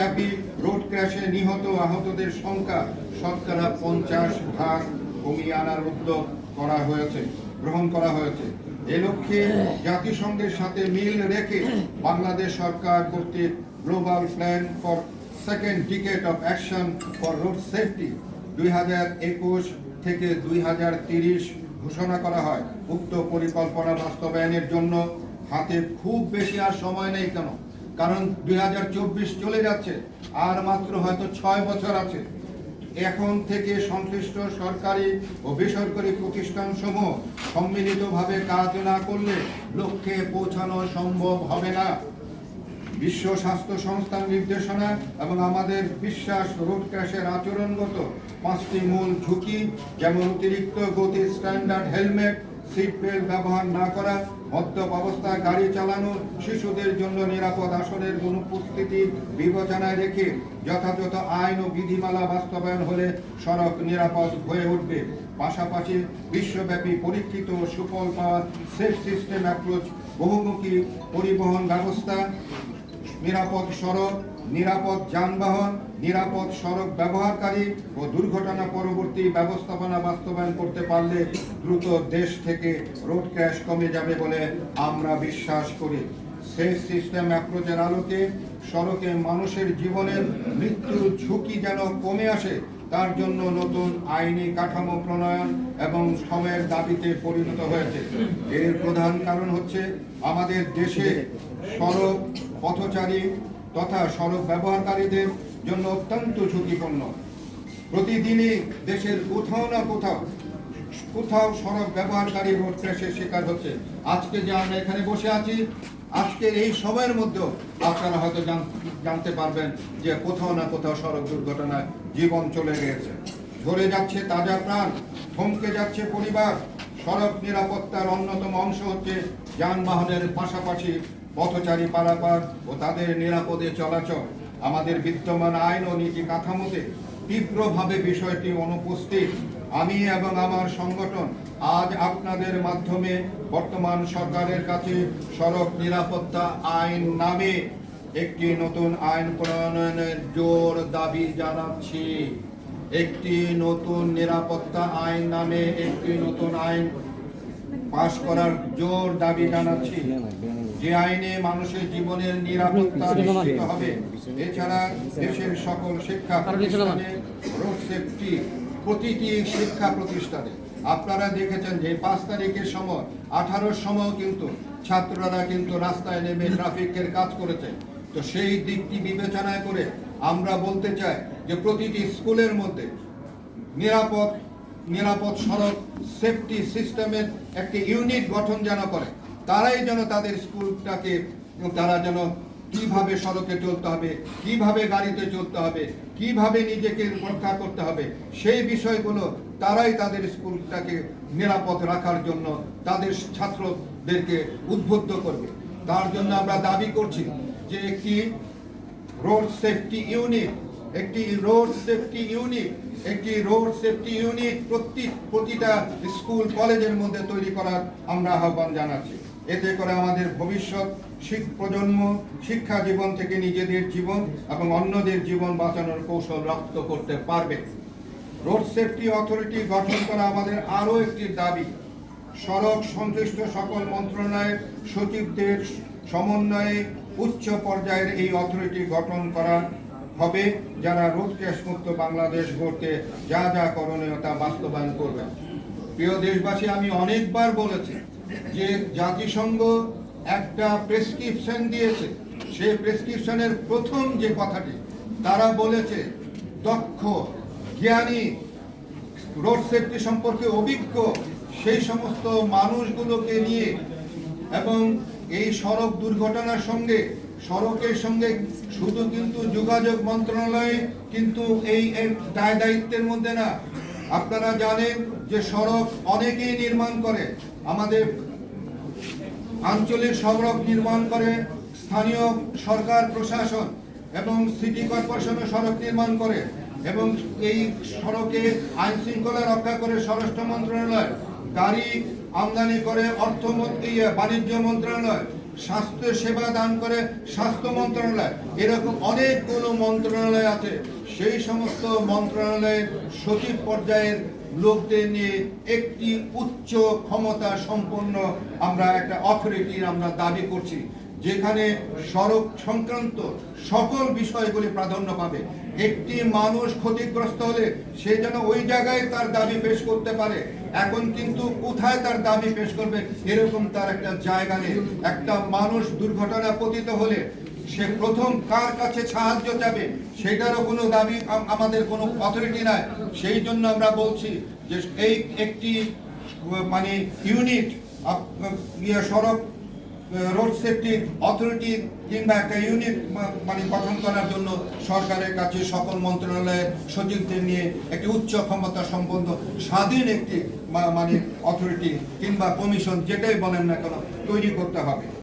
বিশ্বব্যাপী রোড ক্র্যাশে নিহত আহতদের সংখ্যা শতকরা পঞ্চাশ ভাগ কমিয়ে আনার উদ্যোগ করা হয়েছে, গ্রহণ করা হয়েছে। এ লক্ষ্যে জাতিসংঘের সাথে মিল রেখে বাংলাদেশ সরকার কর্তৃক global plan for second decade of action for road safety দুই হাজার একুশ থেকে দুই ঘোষণা করা হয়। উক্ত পরিকল্পনা বাস্তবায়নের জন্য হাতে খুব বেশি আর সময় নেই কেন? কারণ দুই হাজার চব্বিশ চলে যাচ্ছে, আর মাত্র হয়তো ছয় বছর আছে। এখন থেকে সংশ্লিষ্ট সরকারি ও বেসরকারি প্রতিষ্ঠানসমূহ সম্মিলিতভাবে কাজ না করলে লক্ষ্যে পৌঁছানো সম্ভব হবে না। বিশ্ব স্বাস্থ্য সংস্থার নির্দেশনা এবং আমাদের বিশ্বাস রোড ক্র্যাশের আচরণগত পাঁচটি মূল ঝুঁকি, যেমন অতিরিক্ত গতি স্ট্যান্ডার্ড হেলমেট সিট বেল্ট ব্যবহার না করা, মদ্যপ অবস্থায় গাড়ি চালানো, শিশুদের জন্য নিরাপদ আসনের অনুপস্থিতি বিবেচনায় রেখে যথাযথ আইন ও বিধিমালা বাস্তবায়ন হলে সড়ক নিরাপদ হয়ে উঠবে। পাশাপাশি বিশ্বব্যাপী পরীক্ষিত সুফল পাওয়া সেফ সিস্টেম অ্যাপ্রোচ, বহুমুখী পরিবহন ব্যবস্থা নিরাপদ সড়ক, নিরাপদ যানবাহন, নিরাপদ সড়ক ব্যবহারকারী ও দুর্ঘটনা পরবর্তী ব্যবস্থাপনা বাস্তবায়ন করতে পারলে দ্রুত দেশ থেকে রোড ক্র্যাশ কমে যাবে বলে আমরা বিশ্বাস করি। সেফ সিস্টেম অ্যাপ্রোচের আলোকে সড়কে মানুষের জীবনের মৃত্যুর ঝুঁকি যেন কমে আসে তার জন্য নতুন আইনি কাঠামো প্রণয়ন এবং সময়ের দাবিতে পরিণত হয়েছে। এর প্রধান কারণ হচ্ছে আমাদের দেশে সড়ক, পথচারী তথা সড়ক ব্যবহারকারীদের জন্য অত্যন্ত ঝুঁকিপূর্ণ। প্রতিদিনই দেশের কোথাও না কোথাও কোথাও সড়ক ব্যবহারকারী রোড ক্র্যাশের শিকার হচ্ছে। আজকে যে আমরা এখানে বসে আছি আজকের এই সময়ের মধ্যেও আপনারা হয়তো জান- জানতে পারবেন যে কোথাও না কোথাও সড়ক দুর্ঘটনায় জীবন চলে গিয়েছে। ধরে যাচ্ছে তাজা প্রাণ, থমকে যাচ্ছে পরিবার। সড়ক নিরাপত্তার অন্যতম অংশ হচ্ছে যানবাহনের পাশাপাশি পথচারী পারাপার ও তাদের নিরাপদে চলাচল। আমাদের বিদ্যমান আইন ও নীতি কাঠামোতে তীব্রভাবে বিষয়টি অনুপস্থিত। আমি এবং আমার সংগঠন আজ আপনাদের মাধ্যমে বর্তমান সরকারের কাছে সড়ক নিরাপত্তা আইন নামে একটি নতুন আইন প্রণয়নের জোর দাবি জানাচ্ছি। একটি নতুন নিরাপত্তা আইন নামে একটি নতুন আইন পাশ করার জোর দাবি জানাচ্ছি। যে আইনে মানুষের জীবনের নিরাপত্তা নিশ্চিত হবে, এছাড়া দেশের সকল শিক্ষা প্রতিষ্ঠানে রোড সেফটি প্রতিটি শিক্ষা প্রতিষ্ঠানে। আপনারা দেখেছেন যে পাঁচ তারিখের সময়, আঠারোর সময় কিন্তু ছাত্ররা কিন্তু রাস্তায় নেমে ট্রাফিকের কাজ করেছে। তো সেই দিকটি বিবেচনায় করে আমরা বলতে চাই যে প্রতিটি স্কুলের মধ্যে নিরাপদ নিরাপদ সড়ক সেফটি সিস্টেমের একটি ইউনিট গঠন যেন করে, তারাই যেন তাদের স্কুলটাকে, তারা যেন কীভাবে সড়কে চলতে হবে, কীভাবে গাড়িতে চলতে হবে, কীভাবে নিজেকে রক্ষা করতে হবে, সেই বিষয়গুলো তারাই তাদের স্কুলটাকে নিরাপদ রাখার জন্য তাদের ছাত্রদেরকে উদ্বুদ্ধ করবে। তার জন্য আমরা দাবি করছি যে একটি রোড সেফটি ইউনিট একটি রোড সেফটি ইউনিট একটি রোড সেফটি ইউনিট প্রতি প্রতিটা স্কুল, কলেজের মধ্যে তৈরি করার আমরা আহ্বান জানাচ্ছি। এতে করে আমাদের ভবিষ্যৎ, শিখ প্রজন্ম, শিক্ষা জীবন থেকে নিজেদের জীবন এবং অন্যদের জীবন বাঁচানোর কৌশল রপ্ত করতে পারবে। রোড সেফটি অথরিটি গঠন করা আমাদের আরও একটি দাবি। সড়ক সংশ্লিষ্ট সকল মন্ত্রণালয়ের সচিবদের সমন্বয়ে উচ্চ পর্যায়ের এই অথরিটি গঠন করা হবে, যারা রোড মুক্ত বাংলাদেশ গড়তে যা যা করণীয় তা বাস্তবায়ন করবে। প্রিয় দেশবাসী, আমি অনেকবার বলেছি যে জাতিসংঘ একটা প্রেসক্রিপশন দিয়েছে সেই প্রেসক্রিপশনের প্রথম যে কথাটি, তারা বলেছে, দক্ষ, জ্ঞানী, রোড সেফটি সম্পর্কে অভিজ্ঞ, সেই সমস্ত মানুষগুলোকে নিয়ে এবং এই সড়ক দুর্ঘটনার সঙ্গে, সড়কের সঙ্গে শুধু কিন্তু যোগাযোগ মন্ত্রণালয়ে কিন্তু এই দায় দায়িত্বের মধ্যে না। আপনারা জানেন যে সড়ক অনেকেই নির্মাণ করে, আমাদের আঞ্চলিক সড়ক নির্মাণ করে স্থানীয় সরকার, প্রশাসন এবং সিটি কর্পোরেশনও সড়ক নির্মাণ করে এবং এই সড়কে আইন শৃঙ্খলা রক্ষা করে স্বরাষ্ট্র মন্ত্রণালয়, গাড়ি আমদানি করে অর্থমন্ত্রী, বাণিজ্য মন্ত্রণালয় স্বাস্থ্য সেবা দান করে স্বাস্থ্য মন্ত্রণালয়। এরকম অনেকগুলো মন্ত্রণালয় আছে। সেই সমস্ত মন্ত্রণালয়ের সচিব পর্যায়ের লোকদের নিয়ে একটি উচ্চ ক্ষমতা সম্পন্ন আমরা একটা অথরিটির আমরা দাবি করছি। যেখানে সড়ক সংক্রান্ত সকল বিষয়গুলি প্রাধান্য পাবে। একটি মানুষ ক্ষতিগ্রস্ত হলে সে যেন ওই জায়গায় তার দাবি পেশ করতে পারে। এখন কিন্তু কোথায় তার দাবি পেশ করবে এরকম তার একটা জায়গা নেই। একটা মানুষ দুর্ঘটনা পতিত হলে সে প্রথম কার কাছে সাহায্য চাবে সেটারও কোনো দাবি আমাদের কোনো অথরিটি নাই। সেই জন্য আমরা বলছি যে এই একটি মানে ইউনিট ইয়ে সড়ক রোড সেফটি অথরিটি কিংবা একটা ইউনিট মানে গঠন করার জন্য সরকারের কাছে সকল মন্ত্রণালয়ের সচিবদের নিয়ে একটি উচ্চ ক্ষমতা সম্পন্ন স্বাধীন একটি মানে অথরিটি কিংবা কমিশন যেটাই বলেন না কেন, তৈরি করতে হবে।